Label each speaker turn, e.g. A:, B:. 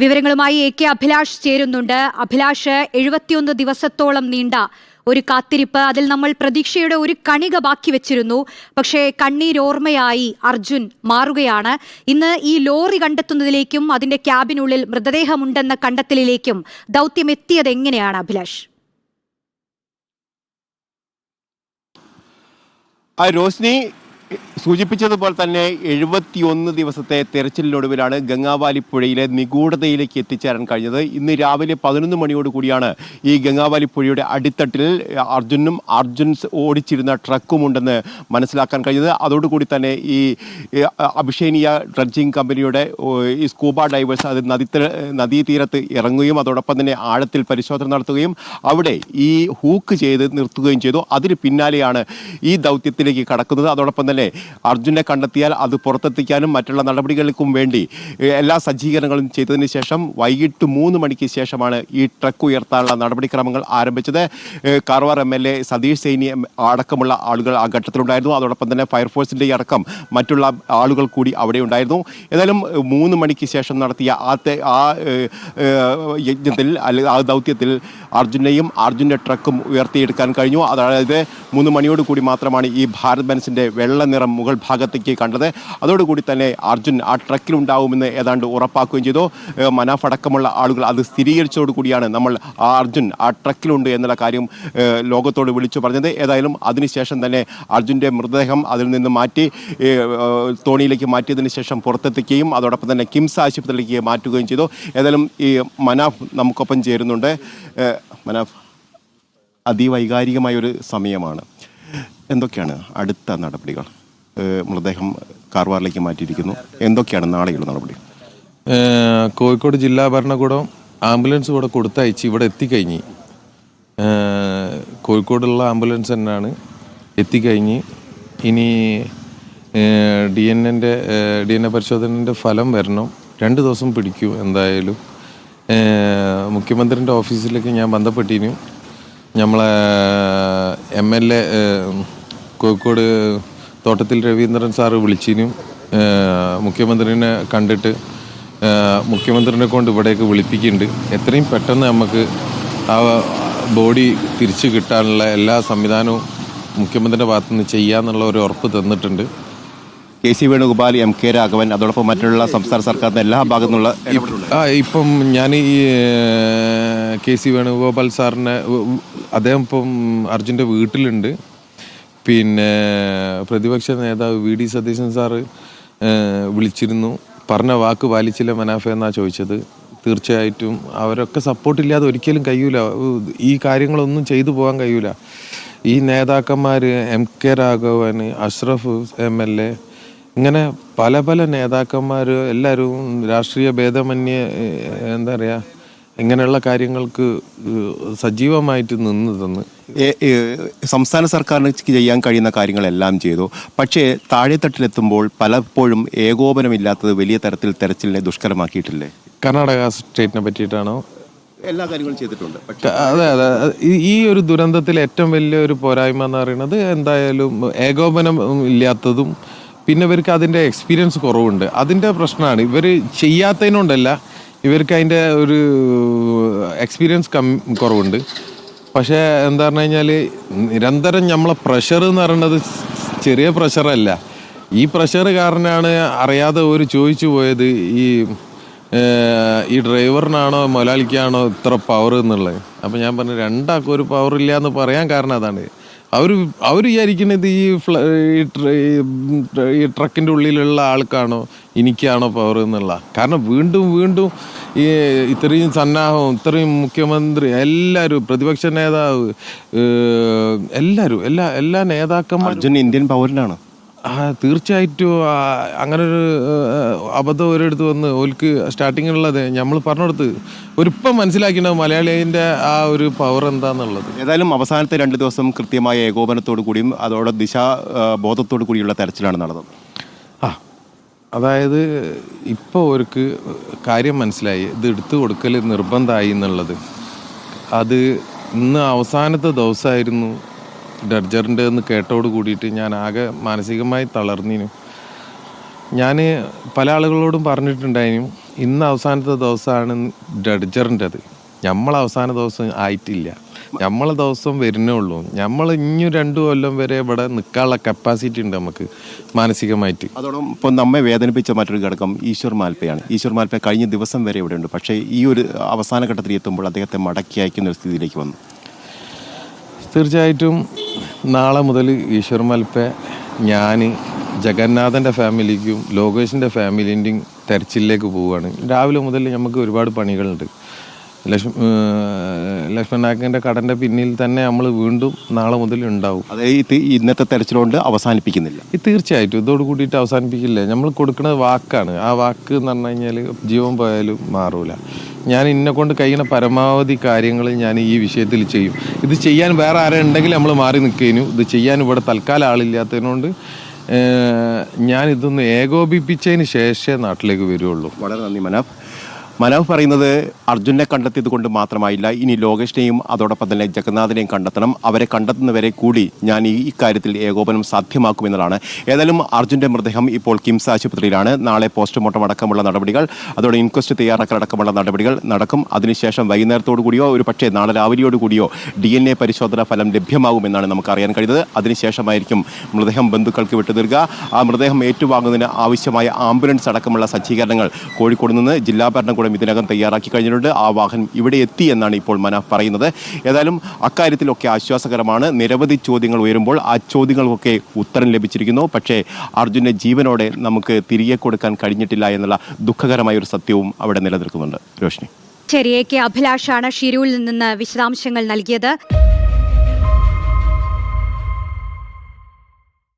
A: വിവരങ്ങളുമായി A K Abhilash ചേരുന്നുണ്ട്. അഭിലാഷ് എഴുപത്തിയൊന്ന് ദിവസത്തോളം നീണ്ട ഒരു കാത്തിരിപ്പ്. അതിൽ നമ്മൾ പ്രതീക്ഷയുടെ ഒരു കണിക ബാക്കി വെച്ചിരുന്നു. പക്ഷേ കണ്ണീരോർമ്മയായി അർജുൻ മാറുകയാണ്. ഇന്ന് ഈ ലോറി കണ്ടെത്തുന്നതിലേക്കും അതിന്റെ ക്യാബിനുള്ളിൽ മൃതദേഹമുണ്ടെന്ന കണ്ടെത്തലിലേക്കും ദൗത്യം എത്തിയത് എങ്ങനെയാണ് അഭിലാഷ്?
B: ആ റോഷ്നി സൂചിപ്പിച്ചതുപോലെ തന്നെ എഴുപത്തിയൊന്ന് ദിവസത്തെ തെരച്ചിലിനൊടുവിലാണ് ഗംഗാവാലി പുഴയിലെ നിഗൂഢതയിലേക്ക് എത്തിച്ചേരാൻ കഴിഞ്ഞത്. ഇന്ന് രാവിലെ പതിനൊന്ന് മണിയോട് കൂടിയാണ് ഈ ഗംഗാവാലി പുഴയുടെ അടിത്തട്ടിൽ അർജുനും അർജുൻ ഓടിച്ചിരുന്ന ട്രക്കും ഉണ്ടെന്ന് മനസ്സിലാക്കാൻ കഴിഞ്ഞത്. അതോടുകൂടി തന്നെ ഈ അഭിഷേനിയ ഡ്രഡ്ജിങ് കമ്പനിയുടെ ഈ സ്കൂബ ഡൈവേഴ്സ് അത് നദീ നദീതീരത്ത് ഇറങ്ങുകയും അതോടൊപ്പം തന്നെ ആഴത്തിൽ പരിശോധന നടത്തുകയും അവിടെ ഈ ഹൂക്ക് ചെയ്ത് നിർത്തുകയും ചെയ്തു. അതിന് പിന്നാലെയാണ് ഈ ദൗത്യത്തിലേക്ക് കടക്കുന്നത്. അതോടൊപ്പം തന്നെ അർജുനെ കണ്ടെത്തിയാൽ അത് പുറത്തെത്തിക്കാനും മറ്റുള്ള നടപടികൾക്കും വേണ്ടി എല്ലാ സജ്ജീകരണങ്ങളും ചെയ്തതിന് ശേഷം വൈകിട്ട് മൂന്ന് മണിക്ക് ശേഷമാണ് ഈ ട്രക്ക് ഉയർത്താനുള്ള നടപടിക്രമങ്ങൾ ആരംഭിച്ചത്. Karwar M L A Satish Saini അടക്കമുള്ള ആളുകൾ ആ ഘട്ടത്തിലുണ്ടായിരുന്നു. അതോടൊപ്പം തന്നെ ഫയർഫോഴ്സിന്റെ അടക്കം മറ്റുള്ള ആളുകൾ കൂടി അവിടെ ഉണ്ടായിരുന്നു. ഏതായാലും മൂന്ന് മണിക്ക് ശേഷം നടത്തിയ ആ യജ്ഞത്തിൽ അല്ലെങ്കിൽ ആ ദൗത്യത്തിൽ അർജുനെയും അർജുന്റെ ട്രക്കും ഉയർത്തിയെടുക്കാൻ കഴിഞ്ഞു. അതായത് മൂന്ന് മണിയോട് കൂടി മാത്രമാണ് ഈ ഭാരത് ബെൻസിന്റെ വെള്ള നിറം മുകൾ ഭാഗത്തേക്ക് കണ്ടത്. അതോടുകൂടി തന്നെ അർജുൻ ആ ട്രക്കിലുണ്ടാവുമെന്ന് ഏതാണ്ട് ഉറപ്പാക്കുകയും ചെയ്തു. മനാഫടക്കമുള്ള ആളുകൾ അത് സ്ഥിരീകരിച്ചതോടുകൂടിയാണ് നമ്മൾ ആ അർജുൻ ആ ട്രക്കിലുണ്ട് എന്നുള്ള കാര്യം ലോകത്തോട് വിളിച്ചു പറഞ്ഞത്. ഏതായാലും അതിനുശേഷം തന്നെ അർജുന്റെ മൃതദേഹം അതിൽ നിന്ന് മാറ്റി തോണിയിലേക്ക് മാറ്റിയതിന് ശേഷം പുറത്തെത്തിക്കുകയും അതോടൊപ്പം തന്നെ കിംസ് ആശുപത്രിയിലേക്ക് മാറ്റുകയും ചെയ്തു. ഏതായാലും ഈ മനാഫ് നമുക്കൊപ്പം ചേരുന്നുണ്ട്. മനാഫ് അതിവൈകാരികമായൊരു സമയമാണ്. എന്തൊക്കെയാണ് അടുത്ത നടപടികൾ? മൃതദേഹം കാർവാറിലേക്ക് മാറ്റിയിരിക്കുന്നു. എന്തൊക്കെയാണ് നാളെയുള്ള നടപടി
C: കോഴിക്കോട് ജില്ലാ ഭരണകൂടം ആംബുലൻസ് ഇവിടെ കൊടുത്തയച്ച് ഇവിടെ എത്തിക്കഴിഞ്ഞ് കോഴിക്കോടുള്ള ആംബുലൻസ് തന്നെയാണ് എത്തിക്കഴിഞ്ഞ് ഇനി ഡി എൻ എന്റെ ഡി എൻ എ പരിശോധനന്റെ ഫലം വരണം. രണ്ട് ദിവസം പിടിക്കും എന്തായാലും. മുഖ്യമന്ത്രിന്റെ ഓഫീസിലേക്ക് ഞാൻ ബന്ധപ്പെട്ടിരുന്നു. നമ്മളെ M L A Kozhikode Thottathil Raveendran sir വിളിച്ചിനും മുഖ്യമന്ത്രിനെ കണ്ടിട്ട് മുഖ്യമന്ത്രിനെ കൊണ്ട് ഇവിടേക്ക് വിളിപ്പിക്കുന്നുണ്ട്. എത്രയും പെട്ടെന്ന് നമുക്ക് ആ ബോഡി തിരിച്ചു കിട്ടാനുള്ള എല്ലാ സംവിധാനവും മുഖ്യമന്ത്രിയുടെ ഭാഗത്തുനിന്ന് ചെയ്യാമെന്നുള്ള ഒരു ഉറപ്പ് തന്നിട്ടുണ്ട്.
B: K C Venugopal M K Raghavan അതോടൊപ്പം മറ്റുള്ള സംസ്ഥാന സർക്കാരിന്റെ എല്ലാ ഭാഗത്തു നിന്നുള്ള
C: ആ ഇപ്പം ഞാൻ ഈ കെ സി വേണുഗോപാൽ സാറിനെ അദ്ദേഹം ഇപ്പം അർജുന്റെ വീട്ടിലുണ്ട്. പിന്നെ പ്രതിപക്ഷ നേതാവ് വി ഡി സതീശൻ സാറ് വിളിച്ചിരുന്നു. പറഞ്ഞ വാക്ക് പാലിച്ചില്ല മനാഫ എന്നാ ചോദിച്ചത്. തീർച്ചയായിട്ടും അവരൊക്കെ സപ്പോർട്ടില്ലാതെ ഒരിക്കലും കഴിയൂല. ഈ കാര്യങ്ങളൊന്നും ചെയ്തു പോകാൻ കഴിയൂല. ഈ നേതാക്കന്മാർ M K Raghavan Ashraf M L A ഇങ്ങനെ പല പല നേതാക്കന്മാർ എല്ലാവരും രാഷ്ട്രീയ ഭേദമന്യേ എന്താ പറയുക ഇങ്ങനെയുള്ള കാര്യങ്ങൾക്ക് സജീവമായിട്ട് നിന്ന് തന്ന്.
B: ഏ- ഏ, സംസ്ഥാന സർക്കാരിന് ചെയ്യാൻ കഴിയുന്ന കാര്യങ്ങളെല്ലാം ചെയ്തു. പക്ഷേ താഴെത്തട്ടിലെത്തുമ്പോൾ പലപ്പോഴും ഏകോപനമില്ലാത്തത് വലിയ തരത്തിൽ തെരച്ചിലിനെ ദുഷ്കരമാക്കിയിട്ടില്ലേ?
C: കർണാടക സ്റ്റേറ്റിനെ പറ്റിയിട്ടാണോ?
B: എല്ലാ കാര്യങ്ങളും ചെയ്തിട്ടുണ്ട്.
C: അതെ അതെ ഈ- ഈ ഒരു ദുരന്തത്തിൽ ഏറ്റവും വലിയ ഒരു പോരായ്മ എന്ന് പറയുന്നത് എന്തായാലും ഏകോപനം ഇല്ലാത്തതും പിന്നെ ഇവർക്ക് അതിന്റെ എക്സ്പീരിയൻസ് കുറവുണ്ട്. അതിന്റെ പ്രശ്നമാണ്. ഇവർ ചെയ്യാത്തതിനോണ്ടല്ല ഇവർക്ക് അതിന്റെ ഒരു എക്സ്പീരിയൻസ് കം കുറവുണ്ട്. പക്ഷേ എന്താ പറഞ്ഞു കഴിഞ്ഞാൽ നിരന്തരം നമ്മളെ പ്രഷർ എന്ന് പറയുന്നത് ചെറിയ പ്രഷറല്ല ഈ പ്രഷർ കാരണമാണ് അറിയാതെ ഒരു ചോദിച്ചു പോയത് ഈ ഈ ഡ്രൈവറിനാണോ മൊലാലിക്കാണോ ഇത്ര പവർ എന്നുള്ളത്. അപ്പം ഞാൻ പറഞ്ഞു രണ്ടാൾക്കും ഒരു പവർ ഇല്ല എന്ന് പറയാൻ കാരണം അതാണ്. അവർ അവർ വിചാരിക്കുന്നത് ഈ ഈ ഈ ട്ര- ട്രക്കിന്റെ ഉള്ളിലുള്ള ആൾക്കാണോ എനിക്കാണോ പവർ എന്നുള്ള. കാരണം വീണ്ടും വീണ്ടും ഈ ഇത്രയും സന്നാഹവും ഇത്രയും മുഖ്യമന്ത്രി എല്ലാവരും പ്രതിപക്ഷ നേതാവ് എല്ലാവരും എല്ലാ എല്ലാ നേതാക്കന്മാരും
B: ഇന്ത്യൻ പൗരനാണ്?
C: തീർച്ചയായിട്ടും അങ്ങനൊരു അബദ്ധം ഒരിടത്ത് വന്ന് ഓൽക്ക് സ്റ്റാർട്ടിങ്ങിലുള്ളത് നമ്മൾ പറഞ്ഞെടുത്ത് ഒരിപ്പം മനസ്സിലാക്കിയിട്ടുണ്ടാവും മലയാളിന്റെ ആ ഒരു പവർ എന്താണെന്നുള്ളത്
B: ഏതായാലും അവസാനത്തെ രണ്ട് ദിവസം കൃത്യമായ ഏകോപനത്തോടു കൂടിയും അതോടെ ദിശാ ബോധത്തോടു കൂടിയുള്ള തെരച്ചിലാണ് നടന്നത്.
C: ആ അതായത് ഇപ്പോൾ അവർക്ക് കാര്യം മനസ്സിലായി ഇത് എടുത്തു കൊടുക്കൽ നിർബന്ധമായി എന്നുള്ളത്. അത് ഇന്ന് അവസാനത്തെ ദിവസമായിരുന്നു ഡർജറിന്റെ എന്ന് കേട്ടോട് കൂടിയിട്ട് ഞാൻ ആകെ മാനസികമായി തളർന്നിനു. ഞാൻ പല ആളുകളോടും പറഞ്ഞിട്ടുണ്ടായിരുന്നു ഇന്ന് അവസാനത്തെ ദിവസമാണ് ഡഡ്ജറിന്റെത് നമ്മൾ അവസാന ദിവസം ആയിട്ടില്ല. നമ്മളെ ദിവസം വരുന്നേ ഉള്ളൂ. നമ്മൾ ഇനി രണ്ടു കൊല്ലം വരെ ഇവിടെ നിൽക്കാനുള്ള കപ്പാസിറ്റി ഉണ്ട് നമുക്ക് മാനസികമായിട്ട്.
B: അതോടൊപ്പം നമ്മെ വേദനിപ്പിച്ച മറ്റൊരു ഘടകം ഈശ്വർ മാൽപ്പയാണ്. ഈശ്വർ മാൽപ്പ കഴിഞ്ഞ ദിവസം വരെ ഇവിടെ ഉണ്ട്. പക്ഷേ ഈ ഒരു അവസാന ഘട്ടത്തിൽ എത്തുമ്പോൾ അദ്ദേഹത്തെ മടക്കി അയക്കുന്ന ഒരു സ്ഥിതിയിലേക്ക് വന്നു.
C: തീർച്ചയായിട്ടും നാളെ മുതൽ ഈശ്വർ മൽപ്പ ഞാൻ ജഗന്നാഥന്റെ ഫാമിലിക്കും ലോകേഷിന്റെ ഫാമിലിന്റെയും തെരച്ചിലേക്ക് പോവുകയാണ്. രാവിലെ മുതൽ നമുക്ക് ഒരുപാട് പണികളുണ്ട്. ലക്ഷ്മ ലക്ഷ്മണനായകന്റെ കടന്റെ പിന്നിൽ തന്നെ നമ്മൾ വീണ്ടും നാളെ മുതൽ ഉണ്ടാവും.
B: അതായത് ഇന്നത്തെ തെരച്ചിലുകൊണ്ട് അവസാനിപ്പിക്കുന്നില്ല.
C: ഇത് തീർച്ചയായിട്ടും ഇതോട് കൂടിയിട്ട് അവസാനിപ്പിക്കില്ല. നമ്മൾ കൊടുക്കുന്നത് വാക്കാണ്. ആ വാക്ക് എന്ന് പറഞ്ഞു കഴിഞ്ഞാൽ ജീവൻ പോയാലും മാറൂല. ഞാൻ ഇന്നെ കൊണ്ട് കഴിയുന്ന പരമാവധി കാര്യങ്ങൾ ഞാൻ ഈ വിഷയത്തിൽ ചെയ്യും. ഇത് ചെയ്യാൻ വേറെ ആരും ഉണ്ടെങ്കിൽ നമ്മൾ മാറി നിൽക്കേനു ഇത് ചെയ്യാൻ ഇവിടെ തൽക്കാലം ആളില്ലാത്തതിനോണ്ട് ഞാൻ ഇതൊന്ന് ഏകോപിപ്പിച്ചതിന് ശേഷമേ നാട്ടിലേക്ക് വരുള്ളൂ.
B: വളരെ നന്ദി മനാഫ് മനാഫ് പറയുന്നത് അർജുനെ കണ്ടെത്തിയത് കൊണ്ട് മാത്രമായില്ല. ഇനി ലോകേഷിനെയും അതോടൊപ്പം തന്നെ ജഗന്നാഥിനെയും കണ്ടെത്തണം. അവരെ കണ്ടെത്തുന്നവരെ കൂടി ഞാൻ ഈ ഇക്കാര്യത്തിൽ ഏകോപനം സാധ്യമാക്കുമെന്നതാണ് ഏതായാലും അർജുന്റെ മൃതദേഹം ഇപ്പോൾ കിംസ് ആശുപത്രിയിലാണ്. നാളെ പോസ്റ്റ്മോർട്ടം അടക്കമുള്ള നടപടികൾ അതോടെ ഇൻക്വസ്റ്റ് തയ്യാറാക്കലടക്കമുള്ള നടപടികൾ നടക്കും. അതിനുശേഷം വൈകുന്നേരത്തോടു കൂടിയോ ഒരു പക്ഷേ നാളെ രാവിലെയോട് കൂടിയോ ഡി എൻ എ പരിശോധനാ ഫലം ലഭ്യമാകുമെന്നാണ് നമുക്ക് അറിയാൻ കഴിയുന്നത്. അതിനുശേഷമായിരിക്കും മൃതദേഹം ബന്ധുക്കൾക്ക് വിട്ടുതീർക്കുക. ആ മൃതദേഹം ഏറ്റുവാങ്ങുന്നതിന് ആവശ്യമായ ആംബുലൻസ് അടക്കമുള്ള സജ്ജീകരണങ്ങൾ കോഴിക്കോട് നിന്ന് ജില്ലാ ഭരണകൂടം ഇതിനകം തയ്യാറാക്കി കഴിഞ്ഞിട്ടുണ്ട്. ആ വാഹനം ഇവിടെ എത്തി എന്നാണ് ഇപ്പോൾ മനാഫ് പറയുന്നത്. ഏതായാലും അക്കാര്യത്തിലൊക്കെ ആശ്വാസകരമാണ്. നിരവധി ചോദ്യങ്ങൾ ഉയരുമ്പോൾ ആ ചോദ്യങ്ങൾക്കൊക്കെ ഉത്തരം ലഭിച്ചിരിക്കുന്നു. പക്ഷേ അർജുനെ ജീവനോടെ നമുക്ക് തിരികെ കൊടുക്കാൻ കഴിഞ്ഞിട്ടില്ല എന്നുള്ള ദുഃഖകരമായ ഒരു സത്യവും അവിടെ നിലനിൽക്കുന്നുണ്ട്. രോഷിനി
A: ശരി എ കെ അഭിലാഷാണ് ഷിരൂരിൽ നിന്ന് വിശദാംശങ്ങൾ നൽകിയത്.